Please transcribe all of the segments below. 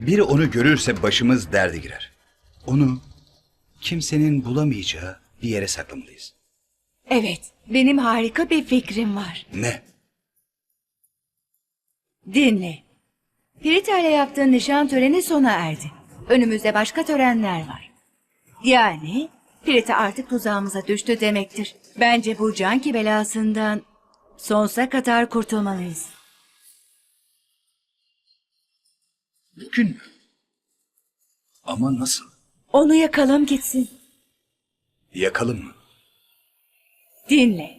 Biri onu görürse başımız derde girer. Onu kimsenin bulamayacağı bir yere saklamalıyız. Evet, benim harika bir fikrim var. Ne? Dinle. Prita ile yaptığın nişan töreni sona erdi. Önümüzde başka törenler var. Yani Prita artık tuzağımıza düştü demektir. Bence bu canki belasından sonsuza kadar kurtulmalıyız. Mümkün mü? Ama nasıl? Onu yakalım gitsin. Yakalım mı? Dinle.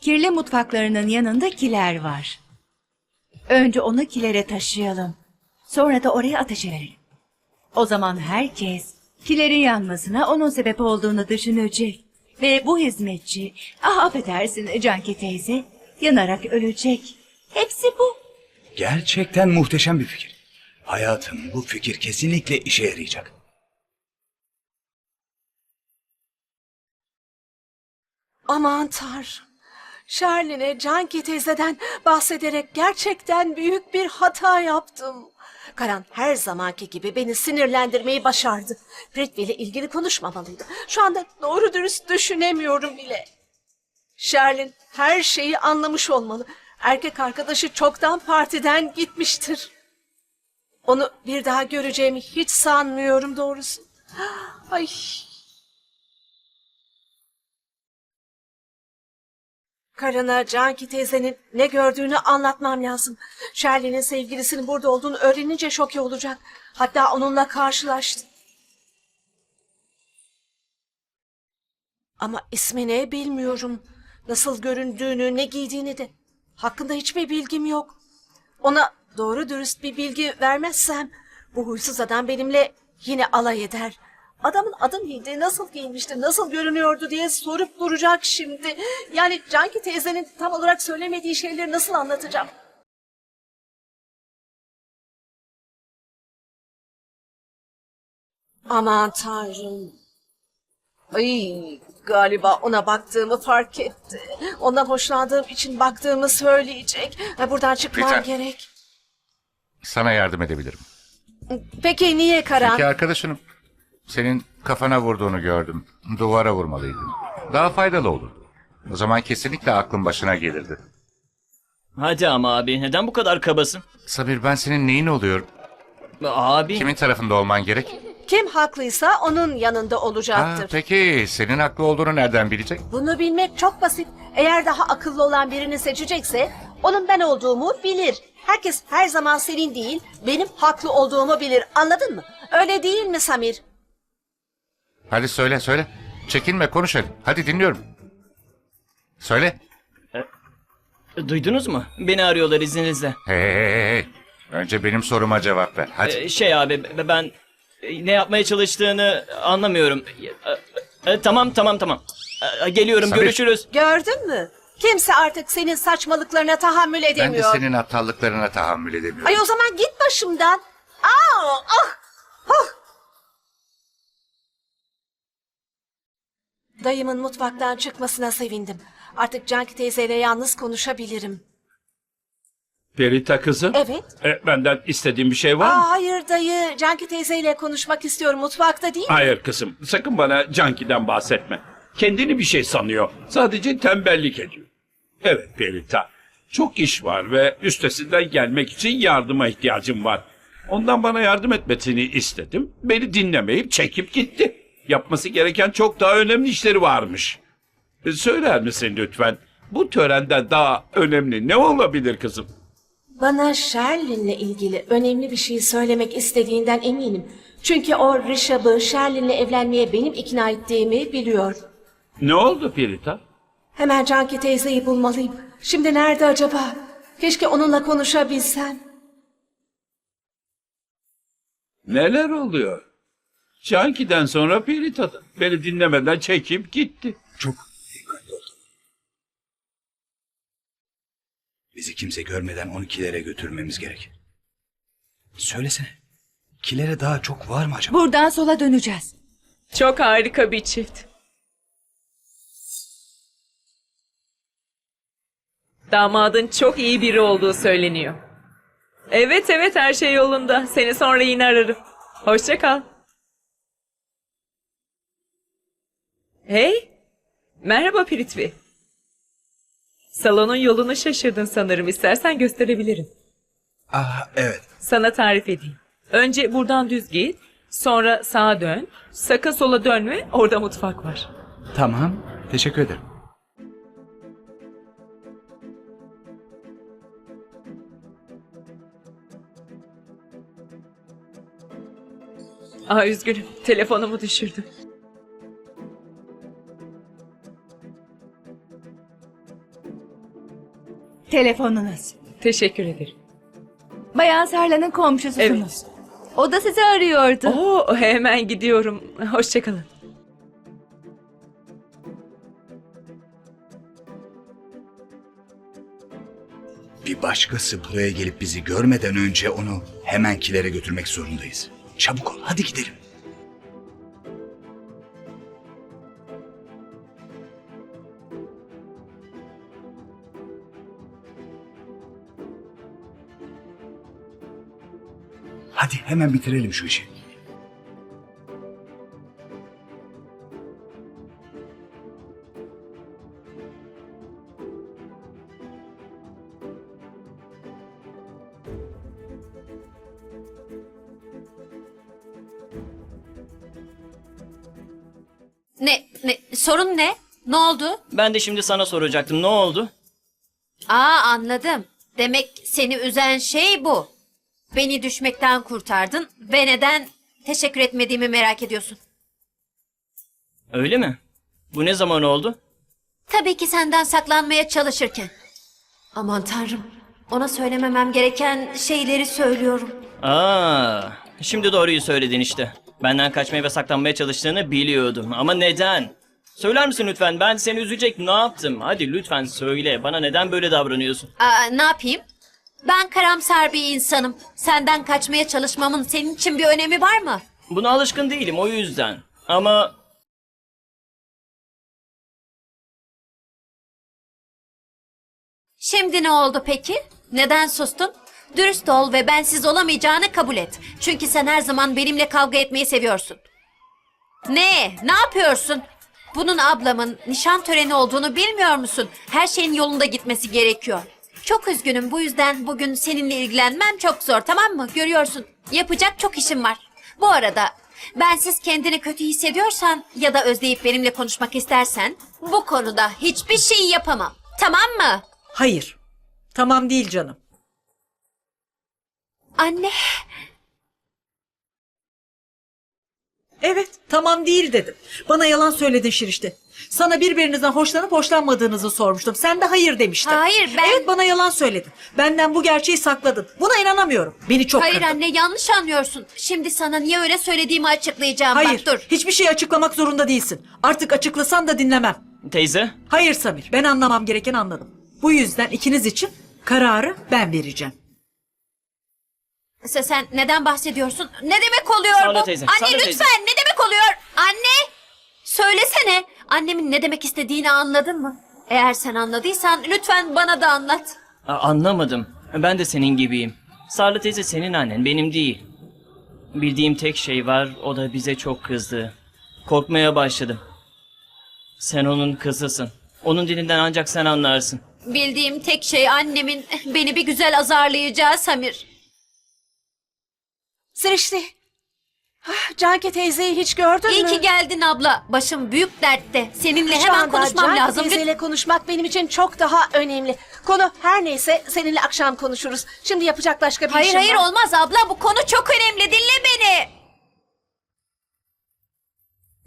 Kirli mutfaklarının yanında kiler var. Önce onu kilere taşıyalım. Sonra da oraya ateşe verelim. O zaman herkes kilerin yanmasına onun sebep olduğunu düşünecek. Ve bu hizmetçi, ah affedersin Canki teyze, yanarak ölecek. Hepsi bu. Gerçekten muhteşem bir fikir. Hayatım bu fikir kesinlikle işe yarayacak. Aman tanrım. Şerlin'e Canki teyzeden bahsederek gerçekten büyük bir hata yaptım. Karan her zamanki gibi beni sinirlendirmeyi başardı. Britvi ile ilgili konuşmamalıydı. Şu anda doğru dürüst düşünemiyorum bile. Sherlin her şeyi anlamış olmalı. Erkek arkadaşı çoktan partiden gitmiştir. Onu bir daha göreceğimi hiç sanmıyorum doğrusu. Ay Karına Canki teyzenin ne gördüğünü anlatmam lazım. Shirley'nin sevgilisinin burada olduğunu öğrenince şoke olacak. Hatta onunla karşılaştı. Ama ismi ne bilmiyorum. Nasıl göründüğünü, ne giydiğini de. Hakkında hiçbir bilgim yok. Ona doğru dürüst bir bilgi vermezsem bu huysuz adam benimle yine alay eder. Adamın adı neydi, nasıl giyinmişti, nasıl görünüyordu diye sorup duracak şimdi. Yani Canki teyzenin tam olarak söylemediği şeyleri nasıl anlatacağım? Aman tanrım. Ay, galiba ona baktığımı fark etti. Ondan hoşlandığım için baktığımı söyleyecek. Buradan çıkmam Rita. gerek. Sana yardım edebilirim. Peki niye Karan? Ki arkadaşınım senin kafana vurduğunu gördüm. Duvara vurmalıydın. Daha faydalı olurdu. O zaman kesinlikle aklın başına gelirdi. Hadi ama abi neden bu kadar kabasın? Sabir ben senin neyin oluyorum? Abi Kimin tarafında olman gerek? Kim haklıysa onun yanında Ha, olacaktır. peki senin haklı olduğunu nereden bilecek? Bunu bilmek çok basit. Eğer daha akıllı olan birini seçecekse onun ben olduğumu bilir. Herkes her zaman senin değil, benim haklı olduğumu bilir. Anladın mı? Öyle değil mi Samir? Hadi söyle söyle. Çekinme konuş hadi. Hadi dinliyorum. Söyle. duydunuz mu? Beni arıyorlar izninizle. Hey, hey, hey, hey. Önce benim soruma cevap ver. Hadi. Ee, şey abi b- ben e, ne yapmaya çalıştığını anlamıyorum. E, e, tamam tamam tamam. E, geliyorum Samir. görüşürüz. Gördün mü? Kimse artık senin saçmalıklarına tahammül ben de edemiyor. senin aptallıklarına tahammül edemiyorum. Ay o zaman git başımdan. Aa, ah, ah. Dayımın mutfaktan çıkmasına sevindim. Artık Canki teyzeyle yalnız konuşabilirim. Perita kızım. Evet. E, benden istediğin bir şey var mı? Aa, hayır dayı. Canki teyzeyle konuşmak istiyorum. Mutfakta değil mi? Hayır kızım. Sakın bana Canki'den bahsetme. Kendini bir şey sanıyor. Sadece tembellik ediyor. Evet Perita. Çok iş var ve üstesinden gelmek için yardıma ihtiyacım var. Ondan bana yardım etmesini istedim. Beni dinlemeyip çekip gitti. Yapması gereken çok daha önemli işleri varmış. E, Söyler misin lütfen? Bu törenden daha önemli ne olabilir kızım? Bana Sherlin'le ilgili önemli bir şey söylemek istediğinden eminim. Çünkü o Rishab'ı Sherlin'le evlenmeye benim ikna ettiğimi biliyor. Ne oldu Perita? Hemen Canki teyzeyi bulmalıyım. Şimdi nerede acaba? Keşke onunla konuşabilsem. Neler oluyor? Canki'den sonra Perita'da. Beni dinlemeden çekip gitti. Çok dikkatli ol. Bizi kimse görmeden onu kilere götürmemiz gerek. Söylesene. Kilere daha çok var mı acaba? Buradan sola döneceğiz. Çok harika bir çift. Damadın çok iyi biri olduğu söyleniyor. Evet evet her şey yolunda. Seni sonra yine ararım. Hoşça kal. Hey. Merhaba Pritvi. Salonun yolunu şaşırdın sanırım. İstersen gösterebilirim. Ah evet. Sana tarif edeyim. Önce buradan düz git. Sonra sağa dön. Sakın sola dönme. Orada mutfak var. Tamam. Teşekkür ederim. Aa üzgünüm. Telefonumu düşürdüm. Telefonunuz. Teşekkür ederim. Bayan Sarla'nın komşususunuz. O da sizi arıyordu. Oo hemen gidiyorum. Hoşça kalın. Bir başkası buraya gelip bizi görmeden önce onu hemen kilere götürmek zorundayız. Çabuk ol. Hadi gidelim. Hadi hemen bitirelim şu işi. Ne, sorun ne? Ne oldu? Ben de şimdi sana soracaktım. Ne oldu? Aa anladım. Demek seni üzen şey bu. Beni düşmekten kurtardın ve neden teşekkür etmediğimi merak ediyorsun. Öyle mi? Bu ne zaman oldu? Tabii ki senden saklanmaya çalışırken. Aman tanrım. Ona söylememem gereken şeyleri söylüyorum. Aa, şimdi doğruyu söyledin işte. Benden kaçmaya ve saklanmaya çalıştığını biliyordum. Ama neden? Söyler misin lütfen? Ben seni üzecek ne yaptım? Hadi lütfen söyle. Bana neden böyle davranıyorsun? Aa, ne yapayım? Ben karamsar bir insanım. Senden kaçmaya çalışmamın senin için bir önemi var mı? Buna alışkın değilim o yüzden. Ama Şimdi ne oldu peki? Neden sustun? Dürüst ol ve bensiz olamayacağını kabul et. Çünkü sen her zaman benimle kavga etmeyi seviyorsun. Ne? Ne yapıyorsun? Bunun ablamın nişan töreni olduğunu bilmiyor musun? Her şeyin yolunda gitmesi gerekiyor. Çok üzgünüm bu yüzden bugün seninle ilgilenmem çok zor tamam mı? Görüyorsun yapacak çok işim var. Bu arada bensiz kendini kötü hissediyorsan ya da özleyip benimle konuşmak istersen bu konuda hiçbir şey yapamam. Tamam mı? Hayır. Tamam değil canım. Anne. Evet, tamam değil dedim. Bana yalan söyledin Şirişte. Sana birbirinizden hoşlanıp hoşlanmadığınızı sormuştum. Sen de hayır demiştin. Hayır, ben- Evet bana yalan söyledin. Benden bu gerçeği sakladın. Buna inanamıyorum. Beni çok Hayır kırdın. anne yanlış anlıyorsun. Şimdi sana niye öyle söylediğimi açıklayacağım. Hayır. Bak dur. Hiçbir şey açıklamak zorunda değilsin. Artık açıklasan da dinlemem. teyze Hayır Samir. Ben anlamam gereken anladım. Bu yüzden ikiniz için kararı ben vereceğim. Sen, sen neden bahsediyorsun? Ne demek oluyor Sağ ol bu? teyze, Anne sağ ol lütfen teyze. ne demek oluyor? Anne söylesene. Annemin ne demek istediğini anladın mı? Eğer sen anladıysan lütfen bana da anlat. Aa, anlamadım. Ben de senin gibiyim. Sarlı teyze senin annen benim değil. Bildiğim tek şey var o da bize çok kızdı. Korkmaya başladım. Sen onun kızısın. Onun dilinden ancak sen anlarsın. Bildiğim tek şey annemin beni bir güzel azarlayacağı Samir. Sırıştı. Ah, Canki teyzeyi hiç gördün İyi mü? ki geldin abla. Başım büyük dertte. Seninle Şu hemen anda konuşmam Canki lazım. teyzeyle konuşmak benim için çok daha önemli. Konu her neyse seninle akşam konuşuruz. Şimdi yapacak başka bir Hayır işim hayır var. olmaz abla bu konu çok önemli dinle beni.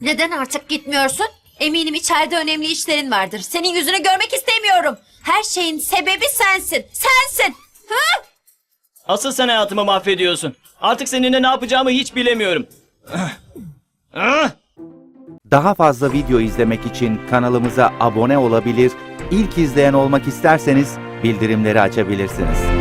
Neden artık gitmiyorsun? Eminim içeride önemli işlerin vardır. Senin yüzünü görmek istemiyorum. Her şeyin sebebi sensin. Sensin. Hı? Asıl sen hayatımı mahvediyorsun. Artık seninle ne yapacağımı hiç bilemiyorum. Ah! Ah! Daha fazla video izlemek için kanalımıza abone olabilir, ilk izleyen olmak isterseniz bildirimleri açabilirsiniz.